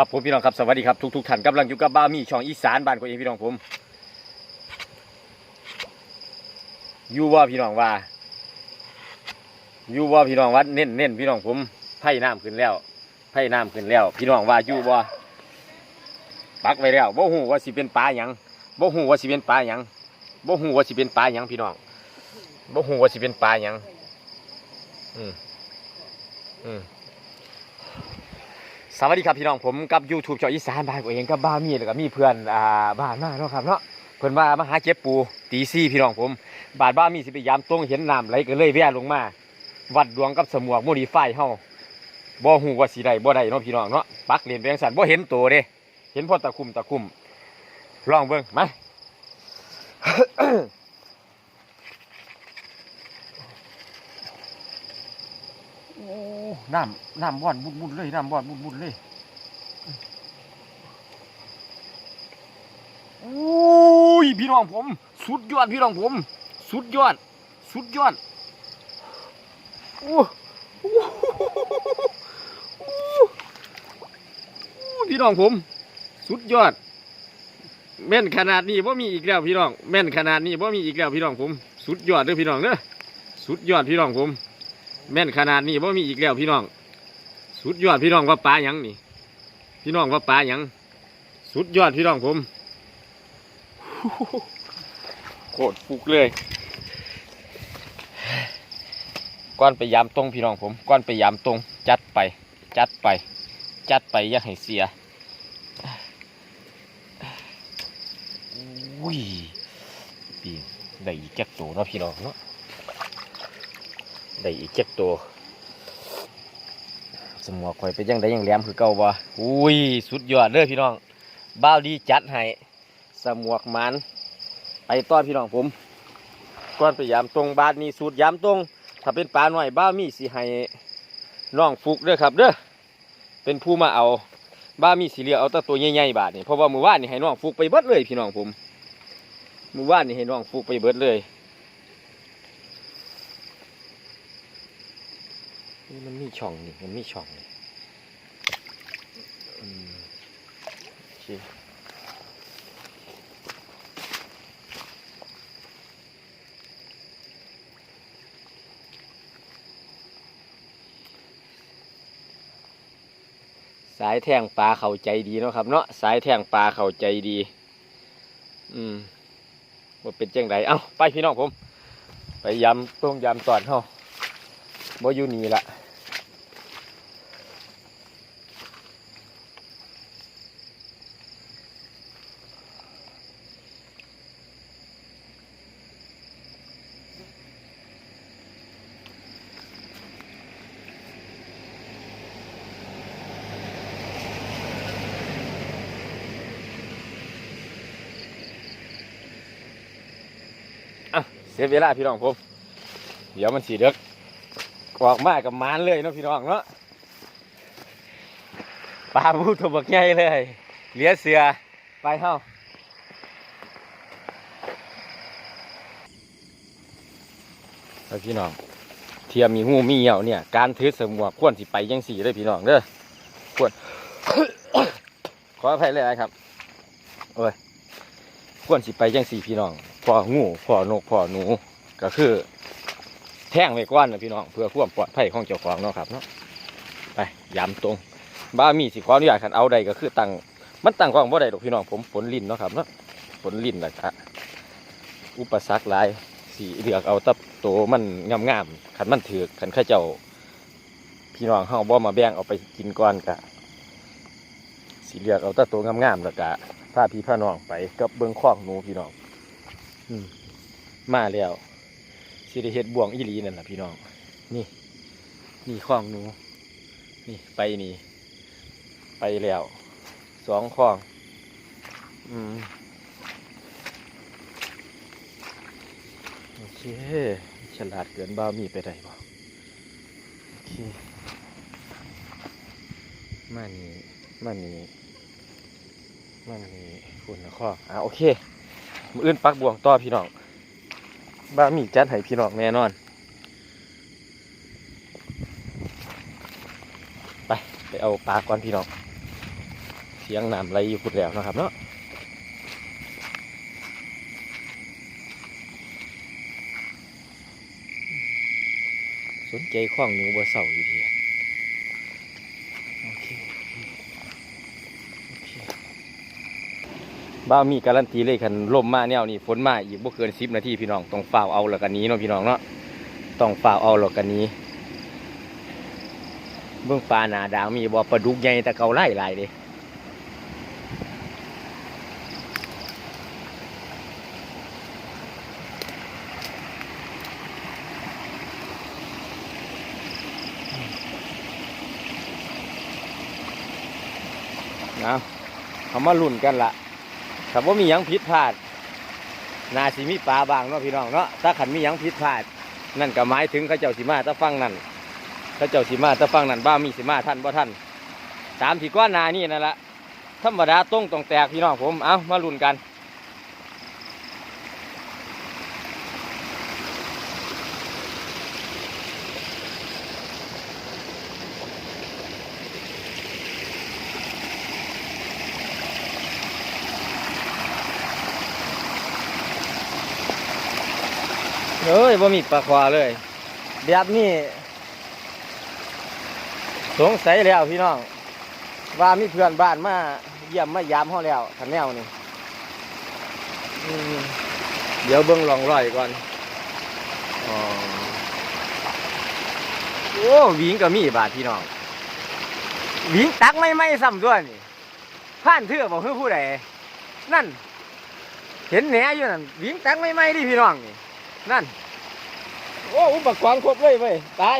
ครับผมพี่น้องครับสวัสดีครับทุกทุกๆท่านกำลังอยู่กับบ้ามีช่องอีสานบ้านของเองพี่น้องผมอยู่ว่าพี่น้องว่าอยู่ว่าพี่น้องว่าเน้นเน้นพี่น้องผมไผ่น้ำขึ้นแล้วไผ่น้ำขึ้นแล้ว พี่น้องว่าอยู่ว่าปักไว้แล้วบ่ฮู้ว่าสิเป็นปลาหยังบ่ฮู้ว่าสิเป็นปลาหยังบ่ฮู้ว่าสิเป็นปลาหยังพี่น้องบ่ฮู้ว่าสิเป็นปลาหยังอืมอืม สวัสดีครับพี่น้องผมกับ YouTube จออีสานบ้านผมเองกับบ้ามีแล้วก็มีเพื่อนอ่าบ้านมาเนาะครับเนาะเพื่อนว่ามาหาเก็บปูตีซี่พี่น้องผมบาดบ้ามีสิไปยามตรงเห็นน้ำไหลก็เลยแว่ลงมา วัดดวงกับสมวกโมดีไฟเฮาบ่ฮู้ว่าสิได้บ่ได้เนาะพี่น้องเนาะปักเหรียนไปจังซั่นบ่เห็นตัวเด้เห็นพอตะคุ่มตะคุ่มลองเบิ่งมา โอ้น้ำน้ำบ่อนบุดบุดเลยน้ำบ่อนบุดบุดเลยโอ้ยพี่น้องผม สุดยอดพี่น้องผม สุดยอด สุดยอดโอ้โอ้โอ้โอ้พี่น้องผม สุดยอด แม่นขนาดนี้ว่ามีอีกแล้วพี่น้อง แม่นขนาดนี้ว่ามีอีกแล้วพี่น้องผม สุดยอดเด้อพี่น้องเด้อสุดยอดพี่น้องผม แม่นขนาดนี้ว่ามีอีกแล้วพี่น้อง สุดยอดพี่น้องว่าปลาหยังนี่ พี่น้องว่าปลาหยัง สุดยอดพี่น้องผมโคตรฟุกเลยก้อนไปยามตรงพี่น้องผมก้อนไปยามตรง จัดไป จัดไป จัดไปอย่าให้เสียอุ้ยปีได้อีกแจ็คตัวเนาะพี่น้องเนาะ ได้อีกเจ็ดตัว สมอข่อยเป็นยังได้ยังแหลมคือเก่าบ่อุ้ย สุดยอดเลยพี่น้อง บ้าวดีจัดให้ สมวกมันไปต้อนพี่น้องผมก่อนไปยามตรงบาทนี้สูตรยามตรง ถ้าเป็นปลาหน่อยบ้าวมีสิให้น้องฟุกเด้อครับเด้อ เป็นผู้มาเอา บ้ามีสีเหลือเอาแต่ตัวใหญ่ๆบาทนี่เพราะว่ามือว่านนี่ให้น้องฟุกไปเบิดเลยพี่น้องผมมือว่านนี่ให้น้องฟุกไปเบิดเลย นี่ มีช่องนี่มันมีช่องนี่อืมโอเคสายแทงปลาเข้าใจดีเนาะครับเนาะสายแทงปลาเข้าใจดี อืมว่าเป็นจังไดเอ้าไปพี่น้องผม ไปยำต้มยำตอนเฮาบ่อยู่นี่ละอะ เสียเวลาพี่น้องผม เดี๋ยวมันสีเด็กออกมากับมานเลยเนาะพี่น้องเนาะปลาบูตัวบักใหญ่เลย เหลือเสือไปเฮาเอาพี่น้อง เทียมมีหูมีเหี่ยวเนี่ย การถือสมวกควรสิไปยังสี่เลยพี่น้องเด้อควรขออภัยเลยนะครับโอ้ยควรสิไปยังสี่พี่น้อง พ่องูพ่อนกพ่อหนูก็คือ แท่งไว้ก้อนนะพี่น้องเพื่อความปลอดภัยของเจ้าของเนาะครับเนาะไปยามตรงบ้ามีสิขออนุญาตคันเอาใดก็คือตั้งมันตั้งกล้องบ่ได้ดอกพี่น้องผมฝนลินเนาะครับเนาะฝนลินแหละครับอุปสรรคหลายสีเหลือกเอาตับโตวมันงามๆขันมันถือขันข้าเจ้า พี่น้องเฮาบ่มาแบ่งเอาไปกินก่อนกะสีเหลือกเอาตัตัวงามๆแล้วกะพาพี่พาน้องไปกับเบิ้องคอกหนูพี่น้อง มาแล้วสิได้เฮ็ดบ่วงอีหลีนั่นแหละพี่น้อง นี่ นี่ข้องหนู นี่ไปนี่ ไปแล้วสองข้อง อืมโอเคฉลาดเกินบ้ามีไปได้บ่โอเคมานี่มานี่มานี่คุณนะข้ออ่าโอเค มืออื่นปักบ่วงต่อพี่น้องบ้ามีจัดให้พี่น้องแน่นอน ไปไปเอาปลาก่อนพี่น้องเสียงน้ำไหลอยู่พุดแล้วนะครับเนาะสนใจข้องหนูบ่เศร้าอยู่ดีโอเคโอเค บ้ามีการันตีเลยคันลมมาแนวนี้ฝนมาอีกบ่เกินสิบนาทีพี่น้องต้องฝ่าเอาแล้วกันนี้เนาะพี่น้องเนาะต้องฝ่าเอาแล้วกันนี้ เบื้องปลาหนาดาวมีบ่ปลาดุกใหญ่แต่เกาไล่หลายเด้เอาเขามาลุ่นกันละ ถ้าว่ามียังผิดพลาดนาสิมีปลาบางเนาะพี่น้องเนาะถ้าขันมียังผิดพลาด นั่นก็หมายถึงข้าเจ้าสีมาถ้าฟังนั่นข้าเจ้าสีมาถ้าฟังนั่นบ้ามีสีมาท่านบ่ท่านสามถีก้อนนานี่นั่นละธรรมดาต้องต้องแตกพี่น้องผม เอามาลุ้นกัน เอ้ยบ่มีปลาควาเลย แบบนี้ สงสัยแล้วพี่น้อง ว่ามีเพื่อนบ้านมาเยี่ยมมายามเขาแล้วทันแนวนี่เดี๋ยวเบิ้งลองร่อยก่อนอโอ้หวิ่งก็มีบาทพี่น้องวิ่งตักไม่ไม่ซ้ำด้วยนี่ผ่านเถื่อบอกคือผู้ใดนั่น เห็นแหนอยู่นั่นวิ่งตักไม่ไม่ดิพี่น้องนี่ นั่น โอ้อุปกรณ์ครบเลยเว้ยตาย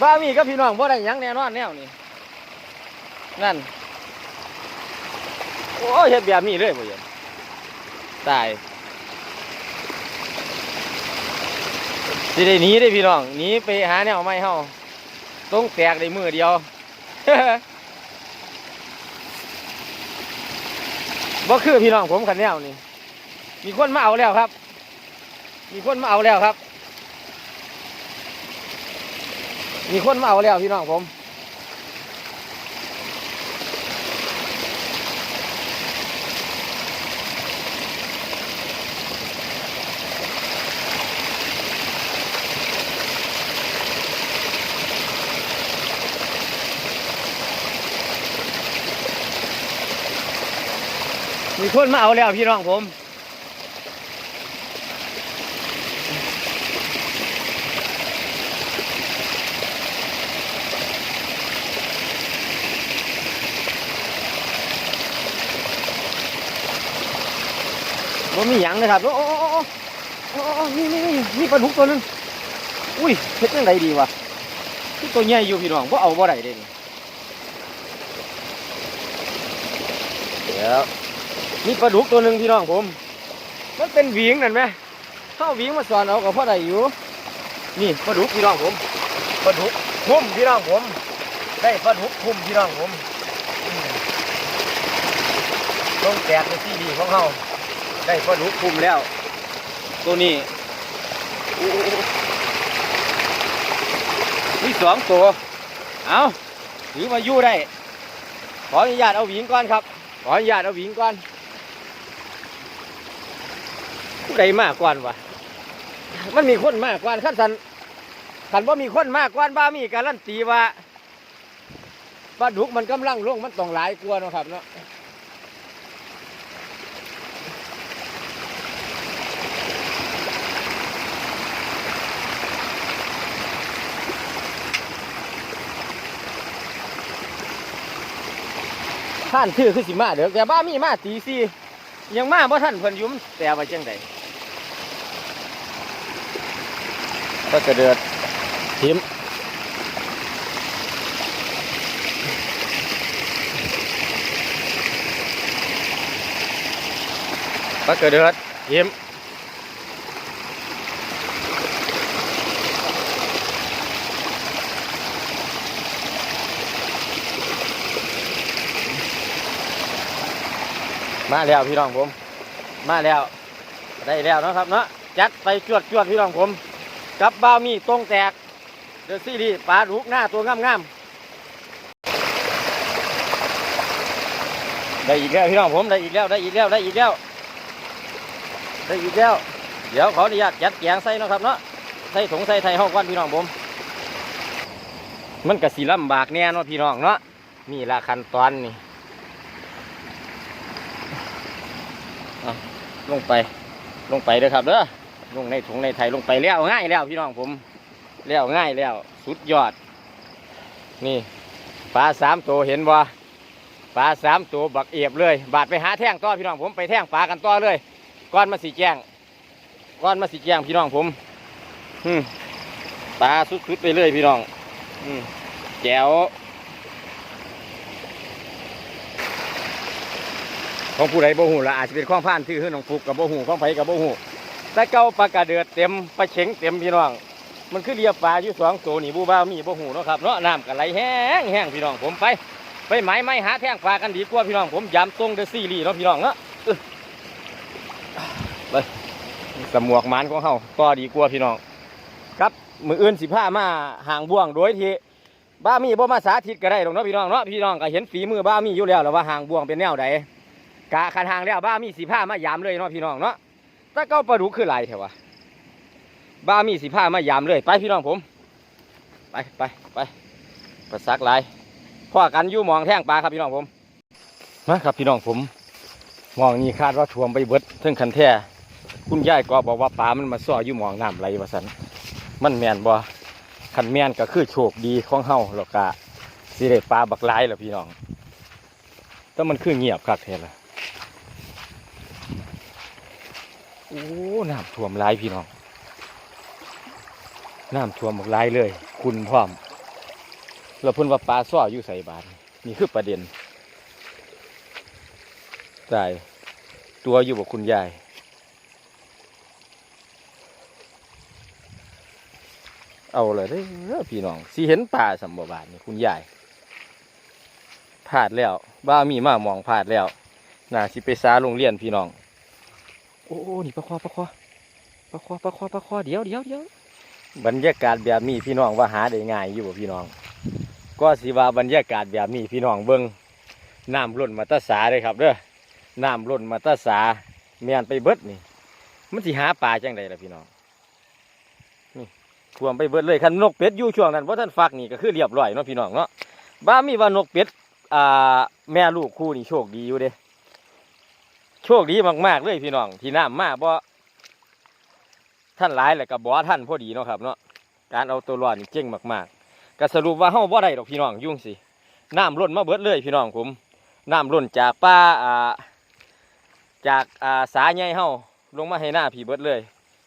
บ้ามีก็พี่น้องบ่ได้หยังแน่นอนแนวนี่นั่น โอ้เฮ็ดแบบนี้เลยบ่เห็นตายสิได้หนีได้พี่น้องหนีไปหาแนวใหม่เฮาต้องแตกได้มือเดียวบ่คือพี่น้องผมคันแนวนี่มีคนมาเอาแล้วครับ มีคนมาเอาแล้วครับ มีคนมาเอาแล้วพี่น้องผม มีคนมาเอาแล้วพี่น้องผม ว่มีหยังนะครับโอ้โอ้โอ้โอ้โอ้โอ้นี่นี่นี่นี่ปลาดุกตัวหนึงอุ้ยเฮ็ดยังไงดีวะที่ตัวใหญ่อยู่พี่น้องว่เอาบ่ได้เด้นี่เดี๋ยวนี่ปลาดุกตัวหนึ่งพี่น้องผม มันเป็นหวิงนั่นไหมเข้าหวิงมาสอนเอากับพ่อใดอยู่ นี่ปลาดุกพี่น้องผมปลาดุกคุ้มพี่น้องผม ได้ปลาดุกคุ้มพี่น้องผมอืมต้องแกะในที่ดีของเขา ได้ปลาดุคุมแล้ว ตัวนี้มีสองตัว เอาถือมายู่ได้ ขออนุญาตเอาหวิงก่อนครับ ขออนุญาตเอาหวิงก่อนผู้ใดมากกว่านวะมันมีคนมากกว่านขั้นสันขันว่ามีคนมากกว่านบ้ามีการันตีว่าปลาดุกมันกำลังลงมันต้องหลายกว่านะครับเนาะ ท่านชื่อคือสิมาเด้อแต่บ้ามีมาตีสี่ยังมาบ่ท่านเพิ่นยุ่มแต่ว่าจังไดก็จะเดือดทิมก็จะเดือดทิม มาแล้วพี่น้องผม มาแล้ว ได้แล้วนะครับเนาะจัดไปจวดจวดพี่น้องผม กับบ้าวมีตรงแตก เดอะซีรีส์ปลาดุกหน้าตัวงามๆได้อีกแล้วพี่น้องผมได้อีกแล้วได้อีกแล้วได้อีกแล้วได้อีกแล้ว เดี๋ยวขออนุญาตยัดแกงใส่นะครับเนาะใส่ถุงใส่ไทยห้องวันพี่น้องผม มันกะสีลำบากแน่เนาะพี่น้องเนาะนี่ละขั้นตอนนี่เอา ลงไป ลงไปเด้อครับเด้อลงในถุงในไทยลงไปแล้วง่ายแล้วพี่น้องผมแล้วง่ายแล้วสุดยอด นี่ปลาสามตัวเห็นบ่ปลาสามตัวบักเอียบเลย บาดไปหาแท่งต่อพี่น้องผมไปแท่งปลากันต่อเลยก้อนมาสีแจ้งก้อนมาสีแจ้งพี่น้องผมปลาสุดๆไปเลยพี่น้องอแจ๋ว ของผู้ใดบ่หูละอาจจะเป็นข้องผ่านที่คือน้องฟุกกับบ่หูข้องไผกับบ่หูแต่เก้าปลากระเดือดเต็มปลาเข็งเต็มพี่น้อง มันคือเรียบปลาอยู่สองตัวนี่บูบ้ามีบ่หูเนาะครับเนาะน้ำกันไหลแห้งแห้งพี่น้องผมไป ไปไหมไม่หาแท่งปลากันดีกว่าพี่น้องผมย้ำตรงเดซีรีส์เนาะพี่น้องเนาะไปสมวกมันของเฮาก็ดีกว่าพี่น้อง ครับมืออื่นสิผ้ามาห่างบ่วงโดยที่บ้ามีบ่มาสาธิตก็ได้หรอกเนาะพี่น้องเนาะพี่น้องก็เห็นฝีมือบ้ามีอยู่แล้วแล้วว่าห่างบ่วงเป็นแนวใด กะคันหางแล้วบ้ามีสิผ้ามายามเลยเนาะพี่น้องเนาะถ้าเก้าปลาดุกคือหลายแถวะบ้ามีสีผ้ามายามเลยไปพี่น้องผม ไปไปไปประซักลายพ่อกันยู่มองแท่งปลาครับพี่น้องผมมาครับพี่น้องผม มองนี้คาดว่าท่วมไปเบิดเทิงคันแท้คุณยายก็บอกว่าปลามันมาซ้ออยู่มองน้ำไหลว่าสันมันแมนบ่คันแมนก็คือโชคดีของเฮาหรอกกะสิได้ปลาบักลายแล้วพี่น้องแต่มันคือเงียบคักแท้ละโอ้น้ำท่วมหลายพี่น้องน้ำท่วมหมดหลายเลย คุณพร้อมเราพิ่นว่าปลาซ้ออยู่ใส่บาทนี่คือประเด็นตายตัวอยู่กับคุณยายเอาเลยเด้พี่น้องสิเห็นปลาสัมบบาทนี่คุณยายพลาดแล้ว บ้ามีมามองพลาดแล้วน่าสิไปซาโรงเรียนพี่น้อง โอ้โอ้นี่ปลาคอปลาคอปลาคอปลาคอปลาคอเดี๋ยวเดี๋ยวเดี๋ยวบรรยากาศแบบนี้พี่น้องว่าหาได้ง่ายอยู่บ่พี่น้อง ก็สิว่าบรรยากาศแบบนี้พี่น้องเบิ้งน้ำล้นมาตาสาเลยครับเด้อน้ำล้นมาตาสาเมียนไปเบิดนี่ มันสิหาปลาจังใดล่ะพี่น้องนี่ท่วมไปเบิดเลยคันนกเป็ดอยู่ช่วงนั้นว่าท่านฟักนี่ก็คือเรียบร้อยเนาะพี่น้องเนาะบ้ามีว่านกเป็ดอ่าแม่ลูกคู่นี่โชคดีอยู่เด้ โชคดีมากๆเลยพี่น้องที่น้ำมาบ่ท่านหลายแหละกับบ่ท่านพอดีเนาะครับเนาะการเอาตัวรอดนี่เจ๋งมากๆก็สรุปว่าเฮาบ่ได้ดอกพี่น้องยุ่งสิน้ำล้นมาเบิดเลยพี่น้องผมน้ำล้นจากป้าอ่าจากอ่าสาใหญ่เฮาลงมาให้หน้าพี่เบิดเลย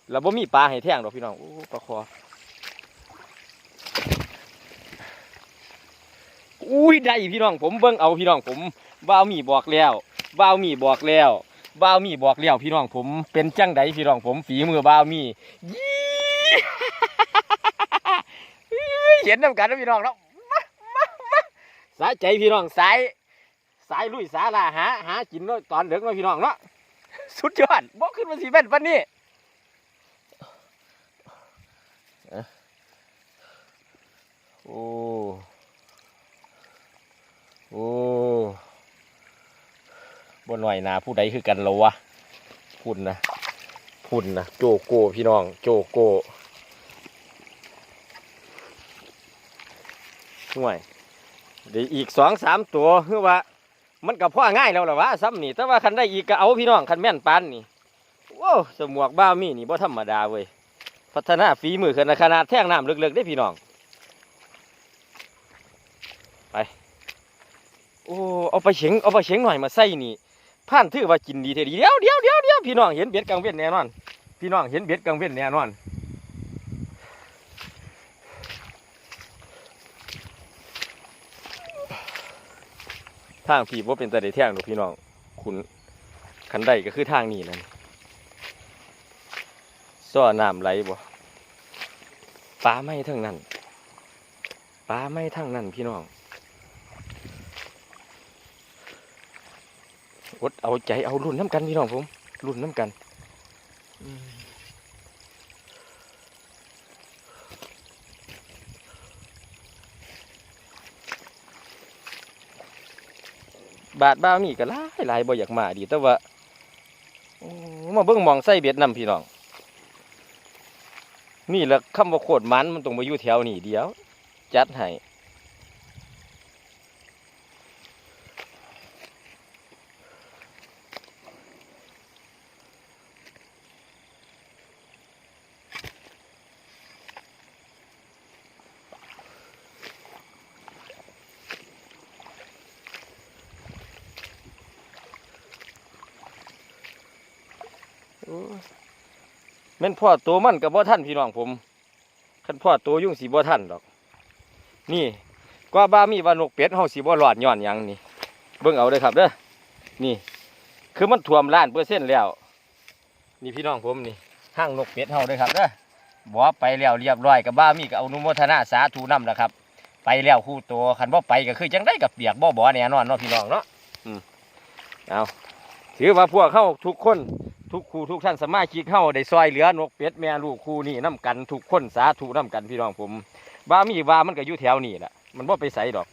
แล้วบ่มีปลาให้แท่งดอกพี่น้องโอ้ปลาคออุ้ยได้พี่น้องผมเบิ่งเอาพี่น้องผมบ่าวมีบอกแล้วบ่าวมีบอกแล้ว บ้าวมีบอกเลี้ยวพี่น้องผมเป็นจังไดพี่น้องผมฝีมือบ้าวมีเห็นน้ำกันนะพี่น้องเนาะมามามาสายใจพี่น้องสายสายลุยสาลาหาหากินเนาะตอนเด็กเนาะพี่น้องเนาะสุดยอดบอกขึ้นมาสิเป็นปันนี้โอ้โอ้ บนหน่อยนาผู้ใดคือกันเหรอวะพุ่นนะพุ่นนะโจโก้พี่น้องโจโก้ห่วยเดี๋ยวอีกสองสามตัวคือว่า มันกับพ่อง่ายแล้วหรอวะซ้ำนี่แต่ว่าคันได้อีกก็เอาพี่น้องคันแม่นปานนี่ว้าวสมวกบ้ามีนี่บ่ธรรมดาเว้ยพัฒนาฝีมือขนาดขนาดแท่งน้ำลึกๆได้พี่น้องไปโอ้เอาไปเฉียงเอาไปเฉียงหน่อยมาใส่นี่ ผ่านถือว่ากินดีเท่ดีเดี๋ยวเดี๋ยวเดี๋ยวเดี๋ยวพี่น้องเห็นเบ็ดกลางเว้นแน่นอน พี่น้องเห็นเบ็ดกลางเว้นแน่นอนทางพี่ว่าเป็นแต่ได้แท่งหรอพี่น้องคุณคันใดก็คือทางนี้นั่นซ้อน้ำไหลบ่ปลาไม่ทั้งนั้นปลาไม่ทั้งนั้นพี่น้อง อดเอาใจเอารุ่นน้ำกันพี่น้องผมรุ่นน้ำกันบาทบ้ามีก็หลายหลายบ่อยากมาดีแต่ว่ามาเบิ่งมองใส่เบ็ดนำพี่น้องนี่แหละคำว่าโคตรมันมันต้องมาอยู่แถวนี้เดียว จัดให้ แม่นพ่อตัวมันกับบ่ท่านพี่น้องผมคันพ่อตัวยุ่งสีบ่ท่านดอก นี่กว่าบ้ามีว่านกเป็ดเฮาสีบ่หลอดย้อนยังนี่ เบิ่งเอาเด้อครับเด้อนี่ คือมันท่วมล้านเปอร์เซ็นต์แล้ว นี่พี่น้องผมนี่ห้างนกเป็ดเฮาเด้อครับเด้อบ่ไปแล้วเรียบร้อยกับบ้ามีก็เอานุโมทนาสาธุนำนะครับ ไปแล้วคู่ตัวคันบ่ไปก็คือจังได้กับเปียกบ่บ่แน่นอนเนาะพี่น้องเนาะอืมเอาถือว่าพวกเข้าทุกคน ทุกครูทุกท่านสมาชิกเข้าได้ซอยเหลือนกเป็ดแม่ลูกครูนี่น้กันทุกคนสาธุน้กันพี่น้องผมบ้ามีว่ามันก็อยู่แถวนี่แหละมันบ่ไปใสดอก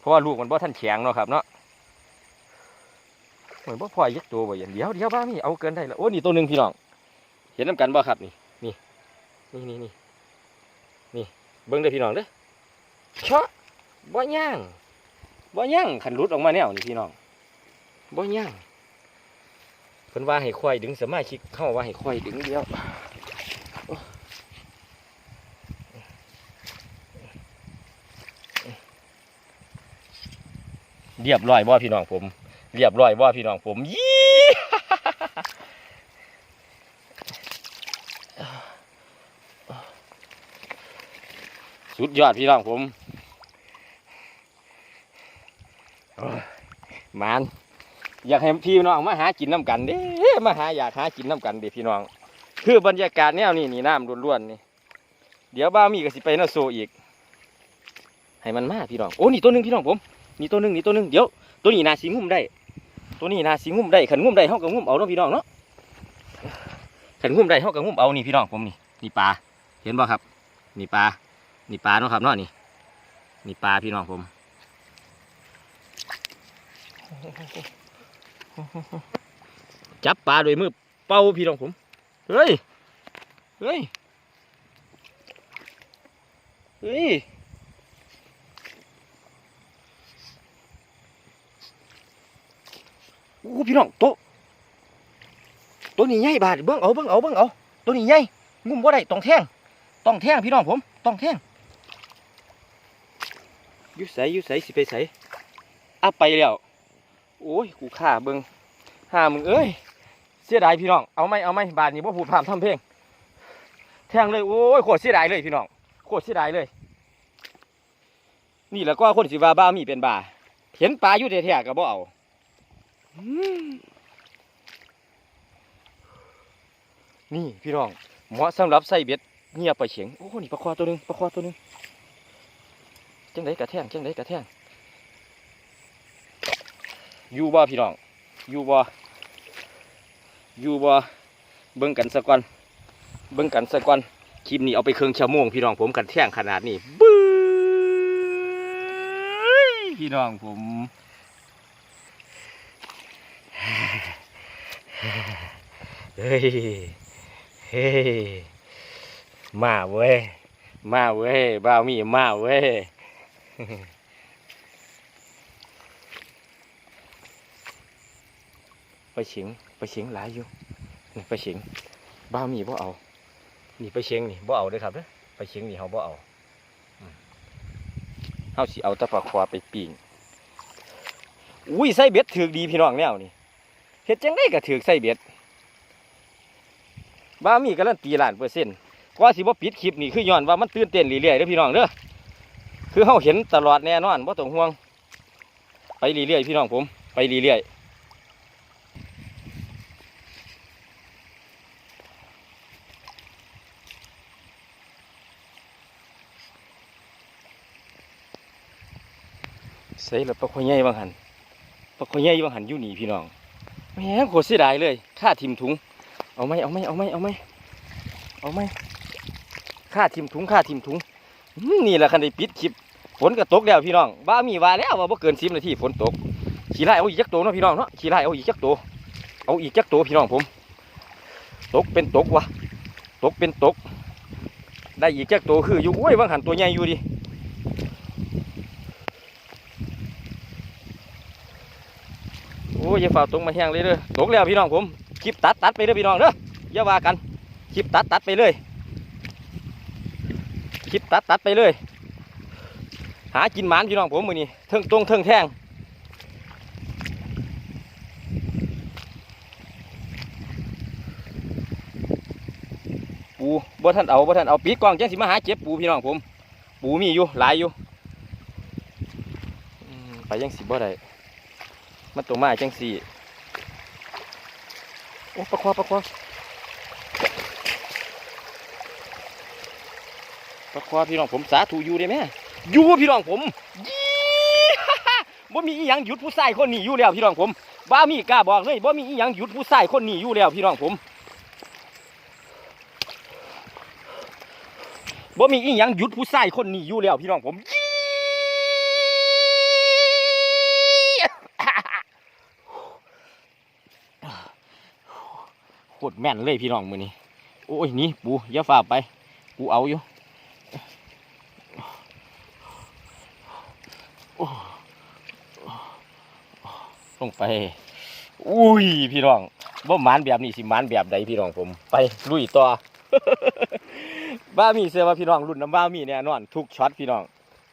เพราะว่าลูกมันบ่ท่านแข็งเนาะครับเนาะเหมือนบ่พอยักตัวบ่อย่างเดียวเดียวบ้ามีเอาเกินได้แล้วโอ้นี่ตัวหนึ่งพี่น้อง เห็นน้กันบ่ครับนี่นี่นี่นี่นี่นี่เบิ้งเด้พี่น้องเด้อเชาะบ่ย่างบ่ย่างขันรุดออกมาแนวนี่พี่น้องบ่ย่าง เพิ่นว่าให้ควายดึงสมาชิกเข้าว่าให้ควายดึงเดียวเรียบร้อยบ่พี่น้องผม เรียบร้อยบ่พี่น้องผมยี่สุดยอดพี่น้องผมมาน อยากให้พี่น้องมาหากินน้ำกันเด้มาหาอยากหากินน้ำกันเด้พี่น้อง คือบรรยากาศแนวนี้นี่น้ำล้วนๆนี่ เดี๋ยวบ้ามีก็สิไปนาโซอีก ให้มันมาพี่น้อง โอ้นี่ตัวหนึงพี่น้องผมนี่ตัวหนึงนี่ตัวหนึงเดี๋ยวตัวนี้นาสีงุ่มได้ ตัวนี้นาสีงุ่มได้ขันงุ่มได้เฮาก็งุ่มเอาเนาะพี่น้องเนาะขันงุ่มได้เฮาก็งุ่มเอานี่พี่น้องผมนี่นี่ปลาเห็นบ่ครับ นี่ปลานี่ปลาเนาะครับเนาะนี่นี่ปลาพี่น้องผม จับปลาด้วยมือเป่าพี่น้องผม เฮ้ย เฮ้ย เฮ้ยโอ้พี่น้องโตตัวนี้ใหญ่บาดเบิ้งเอาเบิ้งเอาเบิ้งเอาตัวนี้ใหญ่งุ่มบ่าได้ต้องแท่งต้องแท่งพี่น้องผมต้องแท่งยุใสยุใสสิไปใสอะไปแล้ว โอ้ยกูฆ่าเบิงห้ามึงเอ้ยเสียดายพี่น้องเอาไหมเอาไหมบาดนี้พ่พูดพร่ำทำเพลงแทงเลยโอ้ยโคตรเสียดายเลยพี่น้องโคตรเสียดายเลย นี่แหละก็คนสิว่าบ้ามีเป็นบ้าเห็นปลาอยู่แท้ๆก็บ่เอาอนี่พี่น้องเหมาะสำหรับใส่เบ็ดเงียบไปเฉียงโอ้นี่ปลาคอตัวหนึงปลาคอตัวหนึงจังไดกระแทงจังไดกระแทง อยู่บ่พี่น้องอยู่บ่อยู่บ่เบิ่งกันสักก่อนเบิ่งกันสักก่อนคลิปนี้เอาไปเครื่องชั่วโมงพี่น้องผมกันแท่งขนาดนี้บื้อพี่น้องผมเฮ้ยเฮ้ยมาเว้ยมาเว้ยบ่าวมีมาเว้ย ไปเฉียงไปเฉียงหลายอยู่นี่ไปเฉียงบ่ามีบ่เอานี่ไปเฉียงนี่บ่เอาเด้อครับเด้อไปเฉียงนี่เขาบ่เอาเฮาสิเอาตะปาควาไปปิ้งอุ้ยใส่เบ็ดถือกดีพี่น้องแนวนี่เฮ็ดจังได้ก็ถือใส่เบ็ดบ้ามีการันตีล้านเปอร์เซ็นต์กว่าสิบ่ปิดคลิปนี่คือย้อนว่ามันตื่นเต้นเรื่อยๆเด้อพี่น้องเด้อคือเฮาเห็นตลอดแน่นอนบ่ต้องห่วงไปเรื่อยๆพี่น้องผมไปเรื่อยๆ ส่แล้วปลาข้อยใหญ่บางหันปลาข้อยใหญ่บางหันอยู่นี่พี่น้องแหมโคตรเสียดายเลยค่าทิมถุง เอาไหมเอาไหมเอาไหมเอาไหมเอาไหมค่าทิมถุงค่าทิมถุงนี่แหละคันได้ปิดคลิปฝนก็ตกแล้วพี่น้องบ้ามีว่าแล้วว่าบ่เกินสิบนาทีฝนตกขี่ไล่เอาอีกจักโตเนาะพี่น้องเนาะขี่ไล่เอาอีกจักโตเอาอีกจักโตพี่น้องผม ตกเป็นตกวะตกเป็นตก ได้อีกจักโตคืออยู่โอ้ยบางหันตัวใหญ่อยู่ดิ อ้ยอย่าฝ่าตรงมาแห้งเลยเด้อตกแล้วพี่น้องผมคลิปตัดตัดไปเด้อพี่น้องเด้ออย่าว่ากันคลิปตัดตัดไปเลยคลิปตัดตัดไปเลย หากินหมานพี่น้องผมมือนี้เทิงตรงเทิงแท่งปูบ่ท่านเอาบ่ท่านเอาปีกกองจังสิมาหาเจ็บปูพี่น้องผม ปูมีอยู่หลายอยู่ไปยังสิบ่ได้ มันตัวมาจังสี่โอ้ประคอประคอประคอพี่น้องผมสาธุอยู่ได้ไหมอยู่พี่น้องผมยี่ฮ่าฮ่าบ่มีอีหยังหยุดผู้ชายคนนี้อยู่แล้วพี่น้องผมบ้ามีกล้าบอกเลยบ่มีอีหยังหยุดผู้ชายคนนี้อยู่แล้วพี่น้องผมบ่มีอีหยังหยุดผู้ชายคนนี้อยู่แล้วพี่น้องผมโคตรแม่นเลยพี่น้องมือนี้โอ้ยนี่ปูอย่าฝ่าไปปูเอาอยู่โอ้ลงไป อุ้ยพี่น้องบ่หมานแบบนี้สิหมานแบบใดพี่น้องผม ไปลุยต่อบ้ามีเสื้อว่าพี่น้องรุ่นน้ำบ้ามีแน่นอนทุกช็อตพี่น้อง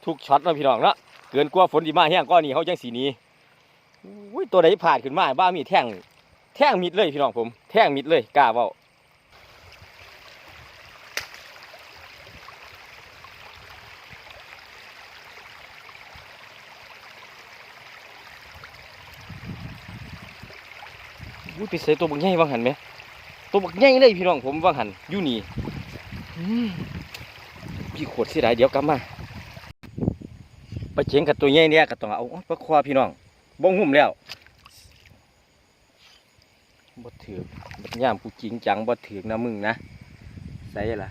ทุกช็อตนะพี่น้องเนาะเกินกว่าฝนที่มาแห้งก้อนนี้เขาจังสีนี้อุ้ยตัวใดผ่านขึ้นมาบ้ามีแท่ง แท่งมิดเลยพี่น้องผม แท่งมิดเลยกล้าเว้าอุ้ยไปใส่ตัวบักใหญ่ว่างหันไหมตัวบักใหญ่เลยพี่น้องผมว่างหันอยู่นี่พี่ขวดสิได้เดี๋ยวกลับมาไปเจียงกับตัวใหญ่เนี่ยก็ต้องเอาปลาควาพี่น้องบ้องหุ่มแล้ว บ่ถือกบัดย่ามกูจริงจังบ่ถือกนะมึงนะใส่ละ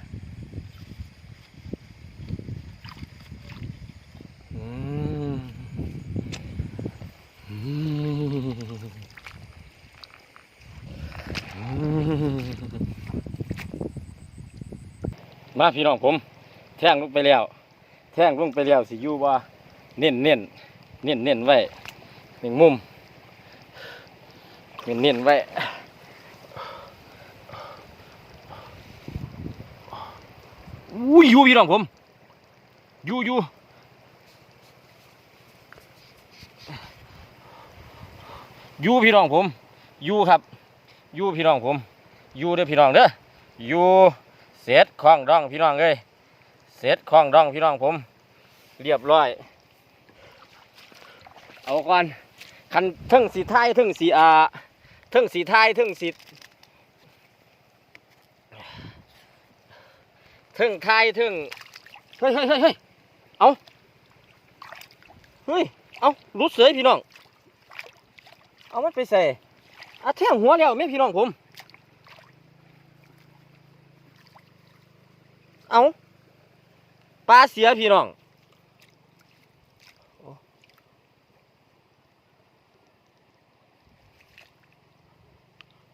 มอืมอืมาพี่น้องผม แท่งลงไปแล้ว แท่งลงไปแล้วสิยูว่าเน้นเน้นเน้นเน้นไว้หนึ่งมุมเน้นเน้นไว้ อยู่พี่น้องผม อยู่อยู่อยู่พี่น้องผม อยู่ครับ อยู่พี่น้องผม อยู่เด้อพี่น้องเด้อ อยู่เสร็จคล้องดองพี่น้องเอ้ยเสร็จคล้องดองพี่น้องผม เรียบร้อย เอาก่อนคันทึ่งสีไทยทึ่งสีอาทึ่งสีไทยทึ่งสี เทึ่งไทายเทึ่งเฮ้ยเฮ้ยเฮ้ยเฮ้ยเอาเฮ้ยเอารุดเสยพี่น้อง เอามันไปใส่อาแท่งหัวแล้วแม่พี่น้องผม เอาปลาเสียพี่น้อง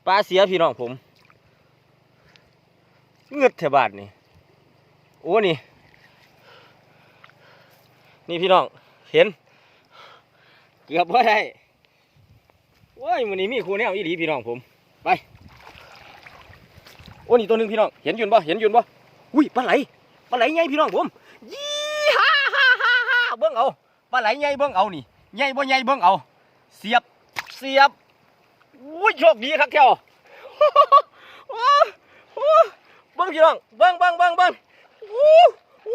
ปลาเสียพี่น้องผม เงือดเทบาทนี่ โอ้นี่ นี่พี่น้อง เห็น เกือบว่าได้โอ้ยมันนี้มีครูแนวอีหลีพี่น้องผม ไป โอ้นี่ตัวหนึงพี่น้อง เห็นยืนบ่ เห็นยืนบ่ อุ้ยปลาไหล ปลาไหลใหญ่พี่น้องผมยี่ฮ่าฮ่าฮ่าฮ่าเบิ้งเอาปลาไหลใหญ่เบิ้งเอานี่ ใหญ่บ่ใหญ่เบิ้งเอา เสียบ เสียบอุ้ยโชคดีครับแถวโอ้โหเบิ้งพี่น้อง เบิ้งเบิ้งเบิ้งเบิ้ง โอ้โห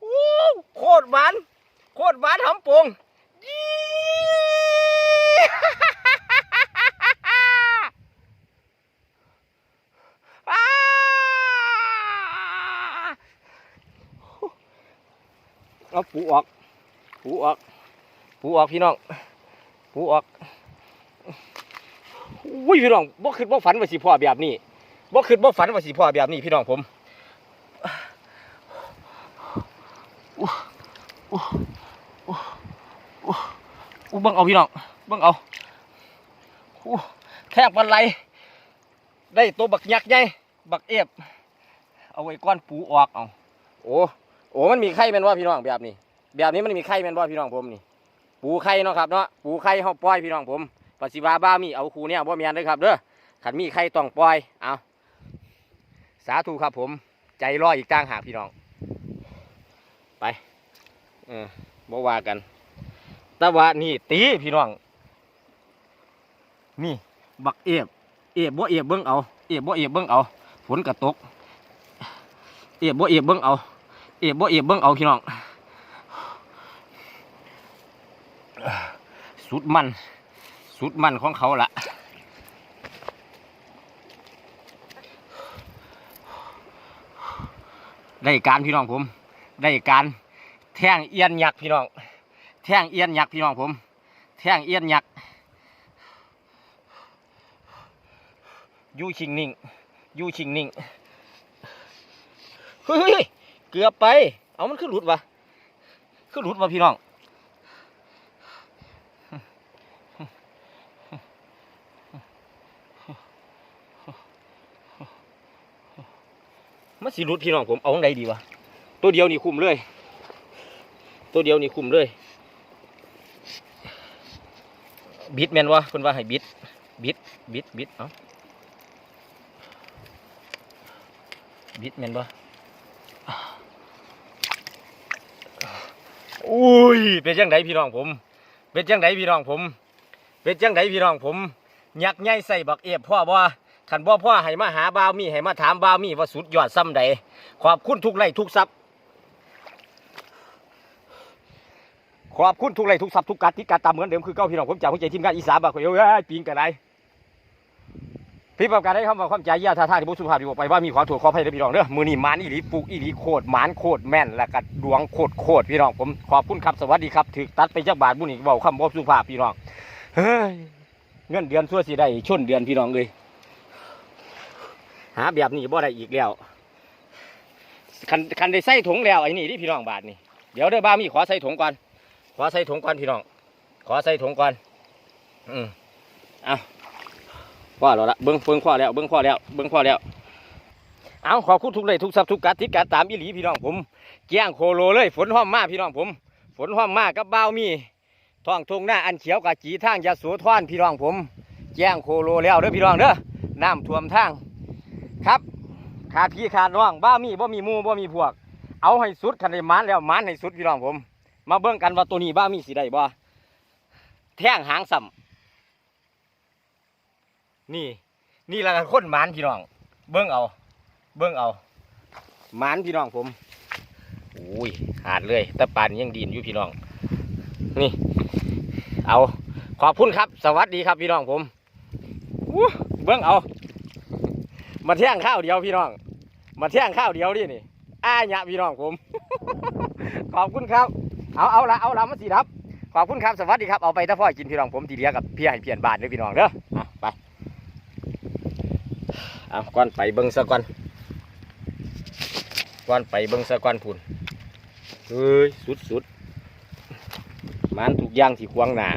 โอ้โคตรหวาน โคตรหวานหอมปงยี่อ้าเอาปูออกปูออกปูออกพี่น้องปูออกอุ้ยพี่น้องบ่คิดบ่ฝันว่าสิพ่อแบบนี้บ่คิดบ่ฝันว่าสิพ่อแบบนี้พี่น้องผม อู้บิ่งเอาพี่น้องบิ่งเอาอู้แทงปลาไหลได้ตัวบักยักษ์ใหญ่บักเอฟเอาไว้ก้อนปูออกเอาโอ้โอ้มันมีไข่แม่นว่าพี่น้องแบบนี้ แบบนี้มันมีไข่แม่นว่าพี่น้องผมนี่ ปูไข่เนาะครับเนาะปูไข่เฮาปล่อยพี่น้องผมปัสสิวาบ้ามีเอาคูเนี่ยบ่แม่นเด้อครับเด้อขันมีไข่ต้องปล่อยเอาสาธุครับผม ใจรออีกต่างหากพี่น้อง ไป เออบ่ว่ากัน แต่ว่านี่ตีพี่น้อง นี่ บักเอฟเอฟบ่เอฟเบิ่งเอา เอฟบ่เอฟเบิ่งเอา ฝนกระตก เอฟบ่เอฟเบิ่งเอา เอฟบ่เอฟเบิ่งเอาพี่น้อง สุดมัน สุดมันของเขาละได้การพี่น้องผม ได้การ แท่งเอียนยักษ์พี่น้อง แท่งเอียนยักษ์พี่น้องผม แท่งเอียนยักษ์ยูชิงนิ่งยูชิงนิ่งเฮ้ยเกือบไป เอามันขึ้นหลุดวะขึ้นหลุดวะพี่น้องมันสิหลุดพี่น้องผมเอาอันใดดีวะตัวเดียวนี่คุมเลย ตัวเดียวนี่คุมเลยบิดแมนวะคนว่าให้บิดบิดบิดบิดเอาบิดแมนวะอุ้ยเป็นจังไดพี่น้องผมเป็นจังไดพี่น้องผมเป็นจังไดพี่น้องผม ยักษ์ใหญ่ใส่บักเอฟพ่อบ่ขันบ่พ่อให้มาหาบ่าวมีให้มาถามบ่าวมีว่าสุดยอดซ้ำใดขอบคุณทุกไร่ทุกทรัพย์ ขอบคุณทุกไร่ทุกทรัพย์ทุกการที่การตามเหมือนเดิมคือเก้าพี่น้องผมจากหัวใจทีมงานอีสานบาคุยเอ้ยปิงกันไรพี่ประกาศได้คำว่าความใจยาท่าทางที่บุสุภาพที่บอกไปว่ามีความถูกขออภัยเด้พี่น้องเด้อมือนี่มานอีหลีปลูกอีหลีโคตรหมานโคตรแม่นและกัดดวงโคตรโคตรพี่น้องผมขอบคุณครับสวัสดีครับถือตัดไปจากบาทบุญอีกเบาคำบ่สุภาพพี่น้องเฮ้ยเงินเดือนชั่วสิได้ชนเดือนพี่น้องเลยหาแบบนี้บ่ได้อีกแล้วคันคันได้ใส่ถุงแล้วไอ้นี่ที่พี่น้องบาทนี่เดี๋ยวเด้อบ้ามีขอใส่ถุงก่อน ขอใส่ถุงก่อนพี่น้อง ขอใส่ถุงก่อน อืมเอาพ่อแล้วละเบิ้งเบิ้งพ่อแล้ว เบิ้งพ่อแล้ว เบิ้งพ่อแล้ว เอาขอคุณทุกเลยทุกทรัพย์ทุกการติดการตามอีหลีพี่น้องผมแจ้งโคโลเลย ฝนห้อมมากพี่น้องผม ฝนห้อมมากกับบ้าวมีท้องทงหน้าอันเขียวกับจีทางยาสูทอนพี่น้องผม แจ้งโคโลแล้วเด้อพี่น้องเด้อ น้ำท่วมทาง ครับ ขาดพี่ขาดน้องบ้ามีบ่มีมูบ่มีพวก เอาให้สุดคันได้มันแล้วมันให้สุดพี่น้องผม มาเบิ่งกันว่าตัวนี้บ้ามีสีได้บ่แท่งหางสัมนี่ นี่ละกันคนหมานพี่น้อง เบิ่งเอา เบิ่งเอาหมานพี่น้องผมอุ้ยหาดเลยแต่ปานยังดีนอยู่พี่น้อง นี่ เอาขอบคุณครับ สวัสดีครับพี่น้องผมอู้เบิ่งเอา มาแท่งข้าวเดียวพี่น้อง มาแท่งข้าวเดียวดินี่อ้าหยะพี่น้องผม ขอบคุณครับ เอาเอาละเอาละมันสีดับ ขอบคุณครับสวัสดีครับเอาไปถ้าพ่อกินพี่น้องผมทีเดียวกับพี่ให้เพียนบานเด้อพี่น้องเด้ออะไปเอาก้อนไปเบิ้งซะก้อนก้อนไปเบิ้งซะก้อนพุ่นเฮ้ยสุดสุดๆมันถูกย่างที่ควางหนา